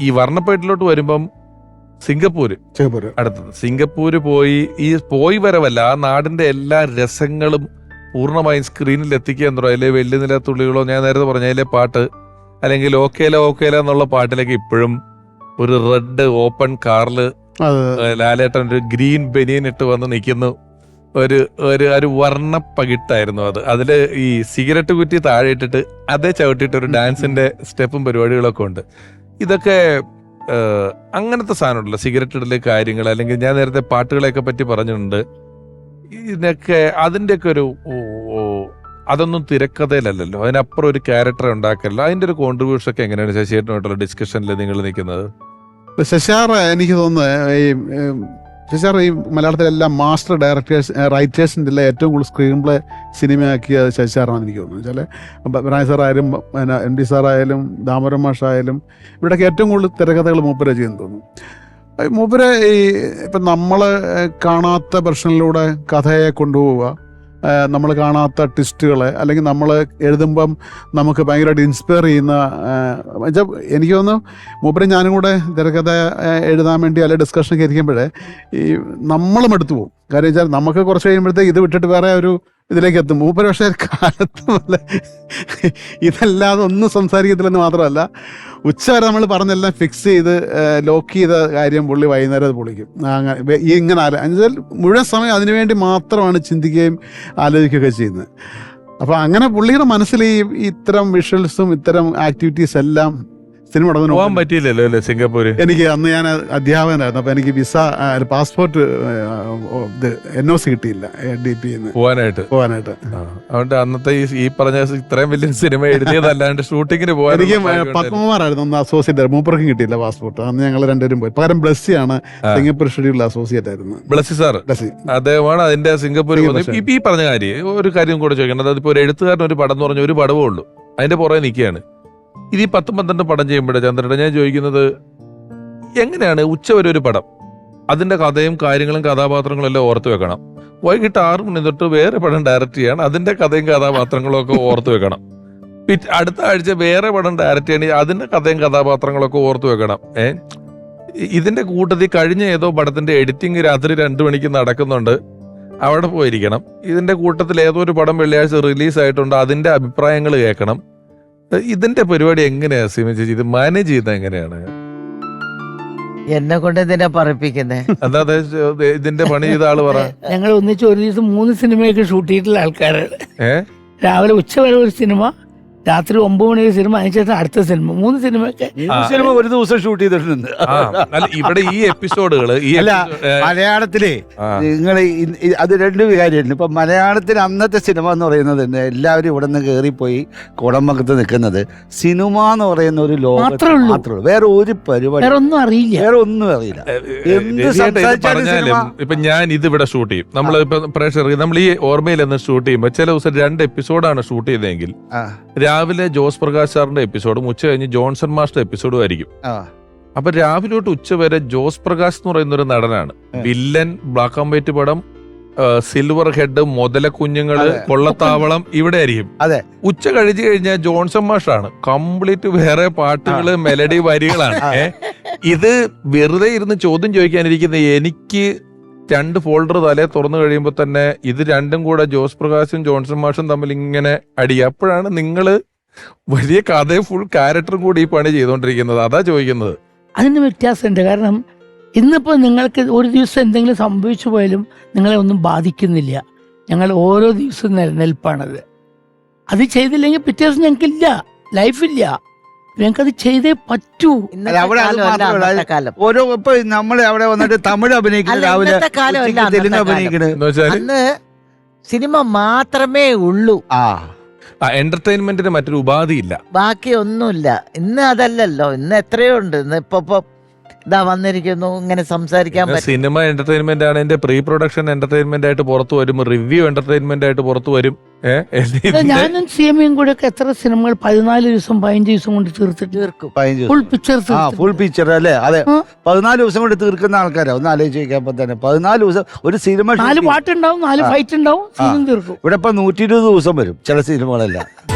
ഈ വർണപ്പേട്ടിലോട്ട് വരുമ്പം സിംഗപ്പൂര്. അടുത്തത്. സിംഗപ്പൂര് പോയി ഈ പോയി വരവല്ല ആ നാടിന്റെ എല്ലാ രസങ്ങളും പൂർണമായും സ്ക്രീനിൽ എത്തിക്കുക എന്തോ അതിലെ അതിലെ നില നിലത്തുള്ളികളോ ഞാൻ നേരത്തെ പറഞ്ഞ അതിലെ പാട്ട് അല്ലെങ്കിൽ ഓക്കേല ഓക്കേല എന്നുള്ള പാട്ടിലേക്ക് ഇപ്പോഴും ഒരു റെഡ് ഓപ്പൺ കാറിൽ ലാലേട്ടൻ ഒരു ഗ്രീൻ ബനിയൻ ഇട്ട് വന്ന് നിൽക്കുന്നു ഒരു ഒരു ഒരു വർണ പകിട്ടായിരുന്നു അത്. അതിൽ ഈ സിഗരറ്റ് കുറ്റി താഴെ ഇട്ടിട്ട് അതേ ചവിട്ടിയിട്ട് ഒരു ഡാൻസിന്റെ സ്റ്റെപ്പും പരിപാടികളൊക്കെ ഉണ്ട്. ഇതൊക്കെ അങ്ങനത്തെ സാധനമുണ്ടല്ലോ. സിഗരറ്റ് ഇടൽ കാര്യങ്ങൾ അല്ലെങ്കിൽ ഞാൻ നേരത്തെ പാട്ടുകളെയൊക്കെ പറ്റി പറഞ്ഞിട്ടുണ്ട്. ഇതിനൊക്കെ അതിന്റെയൊക്കെ ഒരു അതൊന്നും തിരക്കഥയിലല്ലല്ലോ. അതിനപ്പുറം ഒരു ക്യാരക്ടർ ഉണ്ടാക്കല്ലോ അതിന്റെ ഒരു കോൺട്രിബ്യൂഷൻ ഒക്കെ എങ്ങനെയാണ് ശശിയേട്ടനുമായിട്ടുള്ള ഡിസ്കഷനിൽ നിങ്ങൾ നിൽക്കുന്നത്? ശശാർ എനിക്ക് തോന്നുന്നത് ഈ ശശാർ ഈ മലയാളത്തിലെല്ലാം മാസ്റ്റർ ഡയറക്ടേഴ്സ് റൈറ്റേഴ്സിന്റെ എല്ലാം ഏറ്റവും കൂടുതൽ സ്ക്രീൻ പ്ലേ സിനിമയാക്കിയ ശശാറാണെന്ന് എനിക്ക് തോന്നുന്നു വെച്ചാൽ ബിനായ് സാറായാലും പിന്നെ എം ഡി സാറായാലും ദാമരം മാഷായാലും ഇവിടെയൊക്കെ ഏറ്റവും കൂടുതൽ തിരക്കഥകൾ മൂപ്പര ചെയ്യുന്നു തോന്നുന്നു. മൂപ്പര് ഈ ഇപ്പം നമ്മൾ കാണാത്ത പ്രശ്നങ്ങളിലൂടെ കഥയെ കൊണ്ടുപോവുക നമ്മൾ കാണാത്ത ട്വിസ്റ്റുകളെ അല്ലെങ്കിൽ നമ്മൾ എഴുതുമ്പം നമുക്ക് ഭയങ്കരമായിട്ട് ഇൻസ്പയർ ചെയ്യുന്ന വെച്ചാൽ എനിക്ക് തോന്നുന്നു മൂപ്പര് ഞാനും കൂടെ തിരക്കഥ എഴുതാൻ വേണ്ടി അല്ലെങ്കിൽ ഡിസ്കഷനൊക്കെ ഇരിക്കുമ്പോഴേ ഈ നമ്മളും എടുത്തു പോകും. കാര്യം വെച്ചാൽ നമുക്ക് കുറച്ച് കഴിയുമ്പോഴത്തേക്ക് ഇത് വിട്ടിട്ട് വേറെ ഒരു ഇതിലേക്ക് എത്തും. മൂപ്പര് പക്ഷേ കാലത്ത് ഇതല്ലാതെ ഒന്നും സംസാരിക്കത്തില്ലെന്ന് മാത്രമല്ല ഉച്ച വരെ നമ്മൾ പറഞ്ഞെല്ലാം ഫിക്സ് ചെയ്ത് ലോക്ക് ചെയ്ത കാര്യം പുള്ളി വൈകുന്നേരം അത് പൊളിക്കും. അങ്ങനെ ഇങ്ങനെ ആലോ എന്നുവെച്ചാൽ മുഴുവൻ സമയം അതിനുവേണ്ടി മാത്രമാണ് ചിന്തിക്കുകയും ആലോചിക്കുകയൊക്കെ ചെയ്യുന്നത്. അപ്പോൾ അങ്ങനെ പുള്ളിയുടെ മനസ്സിൽ ഈ ഇത്തരം വിഷ്വൽസും ഇത്തരം ആക്ടിവിറ്റീസ് എല്ലാം സിനിമ പോകാൻ പറ്റിയില്ലല്ലോ അല്ലേ സിംഗപ്പൂര്? എനിക്ക് അന്ന് ഞാൻ അധ്യാപകനായിരുന്നു. അപ്പൊ എനിക്ക് വിസ പാസ്പോർട്ട് ഇത് എൻ ഒ സി കിട്ടിയില്ല ഡി പി പോവാനായിട്ട്? പോകാനായിട്ട് ആ, അതുകൊണ്ട് അന്നത്തെ ഈ പറഞ്ഞ ഇത്രയും വലിയ സിനിമ എഴുതിയതല്ലാണ്ട് ഷൂട്ടിങ്ങിന് പോകാൻ എനിക്ക് പത്മകുമാറായിരുന്നു അന്ന് അസോസിയേറ്റ് മൂപ്പർക്കും കിട്ടിയില്ല പാസ്പോർട്ട്. അന്ന് ഞങ്ങൾ രണ്ടുപേരും പോയി. പകരം ബ്ലസ്സിയാണ് ആണ് സിംഗപ്പൂർ ഷെഡ്യൂളിൽ അസോസിയേറ്റ് ആയിരുന്നു. ബ്ലസ്സി സാർ ബ്ലസ്സി. അദ്ദേഹമാണ് അതിന്റെ സിംഗപ്പൂർ സിംഗപ്പൂർ ഈ പറഞ്ഞ കാര്യം ഒരു കാര്യം കൂടെ ചോദിക്കണം അതായത് ഇപ്പൊ ഒരു എഴുത്തുകാരൻ ഒരു പടം എന്ന് പറഞ്ഞ ഒരു പടവേ ഉള്ളൂ. അതിന്റെ പുറകെ നിൽക്കുകയാണ്. ഇത് ഈ പത്തും പന്ത്രണ്ട് പടം ചെയ്യുമ്പോഴേ ചന്ദ്രയുടെ ഞാൻ ചോദിക്കുന്നത് എങ്ങനെയാണ് ഉച്ച വരെ ഒരു പടം? അതിന്റെ കഥയും കാര്യങ്ങളും കഥാപാത്രങ്ങളും എല്ലാം ഓർത്ത് വെക്കണം. വൈകിട്ട് ആറ് മണി തൊട്ട് വേറെ പടം ഡയറക്റ്റ് ചെയ്യണം. അതിന്റെ കഥയും കഥാപാത്രങ്ങളും ഒക്കെ ഓർത്ത് വെക്കണം. പിറ്റ് അടുത്ത ആഴ്ച വേറെ പടം ഡയറക്റ്റ് ചെയ്യണമെങ്കിൽ അതിന്റെ കഥയും കഥാപാത്രങ്ങളൊക്കെ ഓർത്ത് വെക്കണം. ഏ? ഇതിന്റെ കൂട്ടത്തിൽ കഴിഞ്ഞ ഏതോ പടത്തിന്റെ എഡിറ്റിംഗ് രാത്രി രണ്ടു മണിക്ക് നടക്കുന്നുണ്ട്. അവിടെ പോയിരിക്കണം. ഇതിന്റെ കൂട്ടത്തിൽ ഏതോ ഒരു പടം വെള്ളിയാഴ്ച റിലീസ് ആയിട്ടുണ്ട്. അതിന്റെ അഭിപ്രായങ്ങൾ കേൾക്കണം. ഇതിന്റെ പരിപാടി എങ്ങനെയാ സീമ ചേച്ചി? ഇത് മാനേജ് ചെയ്യുന്നത് എങ്ങനെയാണ്? എന്നെ കൊണ്ട് എന്തിനാ പറയിപ്പിക്കുന്നേ? അതായത് ഇതിന്റെ പണി ചെയ്ത ആൾ പറ. ഞങ്ങൾ ഒന്നിച്ച് ഒരു ദിവസം മൂന്ന് സിനിമയൊക്കെ ഷൂട്ട് ചെയ്തിട്ടുള്ള ആൾക്കാരാണ്. രാവിലെ ഉച്ച വരെ ഒരു സിനിമ രാത്രി ഒമ്പത് മണി സിനിമ അതിനുശേഷം അടുത്ത സിനിമ. മൂന്ന് സിനിമയൊക്കെ. സിനിമ ഒരു ദിവസം ഷൂട്ട് ചെയ്തിട്ടുണ്ട്. ആ അല്ല ഇവിടെ ഈ എപ്പിസോഡുകൾ ഈ അല്ല, episode- മലയാളത്തിലെ ആ. നിങ്ങൾ അത് രണ്ട് കാര്യമുണ്ട്. ഇപ്പൊ മലയാളത്തിൽ അന്നത്തെ സിനിമ എന്ന് പറയുന്നത് തന്നെ എല്ലാവരും ഇവിടെ നിന്ന് കയറിപ്പോയി കുടമ്പക്കത്ത് നിൽക്കുന്നത്. സിനിമ എന്ന് പറയുന്ന ഒരു ലോകം മാത്രേ ഉള്ളൂ. മാത്രമേ ഉള്ളൂ. വേറെ ഒരു പരിപാടി വേറെ ഒന്നും അറിയില്ല. വേറെ ഒന്നും അറിയില്ല. എന്ത് രവിയേട്ടാ, ഇത് സംസാരിച്ചാലും പറഞ്ഞാലും സിനിമ- ഇപ്പൊ ഞാൻ ഇത് ഇവിടെ ഷൂട്ട് ചെയ്യും. നമ്മൾ ഇപ്പൊ പ്രേക്ഷകർക്ക് നമ്മൾ ഈ ഓർമ്മയിൽ ഷൂട്ട് ചെയ്യുമ്പോൾ ചില ദിവസം രണ്ട് എപ്പിസോഡാണ് ഷൂട്ട് ചെയ്തതെങ്കിൽ ആ, രാവിലെ ജോസ് പ്രകാശ് സാറിന്റെ എപ്പിസോഡും ഉച്ച കഴിഞ്ഞ് ജോൺസൺ മാസ്റ്റർ എപ്പിസോഡും ആയിരിക്കും. അപ്പൊ രാവിലെ തൊട്ട് ഉച്ച വരെ ജോസ് പ്രകാശ് എന്ന് പറയുന്ന ഒരു നടനാണ്. വില്ലൻ ബ്ലാക്ക് ആൻഡ് വൈറ്റ് പടം സിൽവർ ഹെഡ് മുതല കുഞ്ഞുങ്ങൾ. കൊള്ളത്താവളം ഇവിടെ ആയിരിക്കും. അതെ. ഉച്ച കഴിച്ചു കഴിഞ്ഞാൽ ജോൺസൺ മാഷാണ് കംപ്ലീറ്റ് വേറെ പാട്ടുകൾ മെലഡി വരികളാണ്. ഇത് വെറുതെ ഇരുന്ന് ചോദ്യം ചോദിക്കാനിരിക്കുന്ന എനിക്ക് രണ്ട് ഫോൾഡർ തലേ തുറന്നു കഴിയുമ്പോൾ തന്നെ ഇത് രണ്ടും കൂടെ ജോസ് പ്രകാശും ജോൺസൺ മാഷും തമ്മിൽ ഇങ്ങനെ അടി അപ്പോഴാണ് നിങ്ങൾ വലിയ കഥയും ഫുൾ ക്യാരക്ടറും കൂടി ഈ പണി ചെയ്തുകൊണ്ടിരിക്കുന്നത് അതാ ചോദിക്കുന്നത്. അതിന് വ്യത്യാസമുണ്ട്. കാരണം ഇന്നിപ്പോൾ നിങ്ങൾക്ക് ഒരു ദിവസം എന്തെങ്കിലും സംഭവിച്ചു പോയാലും നിങ്ങളെ ഒന്നും ബാധിക്കുന്നില്ല. ഞങ്ങൾ ഓരോ ദിവസവും നിലനിൽപ്പാണത്. അത് ചെയ്തില്ലെങ്കിൽ പിറ്റേ ദിവസം ഞങ്ങൾക്കില്ല. ലൈഫില്ല ഞങ്ങൾക്കത് ചെയ്തേ പറ്റൂ. അവിടെ അത് കാലമല്ല മാത്രമല്ല, അന്നത്തെ കാലം. ഓരോ ഇപ്പൊ നമ്മൾ അവിടെ വന്നിട്ട് തമിഴ് അഭിനയിക്കുന്നത് അല്ല, രാവിലെ ഇന്നത്തെ കാലമല്ല ഉച്ചയ്ക്ക് തെലുങ്ക് അന്നത്തെ കാലം. എന്ന് വെച്ചാൽ അന്ന് സിനിമ മാത്രമേ ഉള്ളൂ. ആ. എന്റർടൈൻമെന്റിന് മറ്റൊരു ഉപാധിയില്ല. ബാക്കി ഒന്നുമില്ല ഇന്ന് അതല്ലല്ലോ. ഇന്ന് എത്രയോ ഉണ്ട്. ഇന്ന് ഇപ്പൊ ഇപ്പൊ ഇതാ വന്നിരിക്കുന്നു ഇങ്ങനെ സംസാരിക്കാൻ പറ്റും. സിനിമ എന്റർടൈൻമെന്റ് ആണ്. എന്റെ പ്രീ പ്രൊഡക്ഷൻ എന്റർടൈൻമെന്റ് ആയിട്ട് പുറത്തു വരും. റിവ്യൂ എന്റർടൈൻമെന്റ് ആയിട്ട് പുറത്തു വരും. ഞാനും സി എം കൂടെ ഒക്കെ എത്ര സിനിമകൾ പതിനാല് ദിവസം പതിനഞ്ച് ദിവസം കൊണ്ട് തീർത്തിട്ട് തീർക്കും. ഫുൾ. പിക്ചർ ഫുൾ പിക്ചർ അല്ലേ? അതെ. പതിനാല് ദിവസം കൊണ്ട് തീർക്കുന്ന ആൾക്കാരാ. ഒന്ന് ആലോചിച്ച് നോക്കിയപ്പോ തന്നെ. പതിനാല് ദിവസം ഒരു സിനിമ നാല്. പാട്ടുണ്ടാവും നാല് ഫൈറ്റ് ഉണ്ടാവും തീർക്കും. ഇവിടെ ഇപ്പൊ നൂറ്റി ഇരുപത് ദിവസം വരും ചില സിനിമകളെല്ലാം.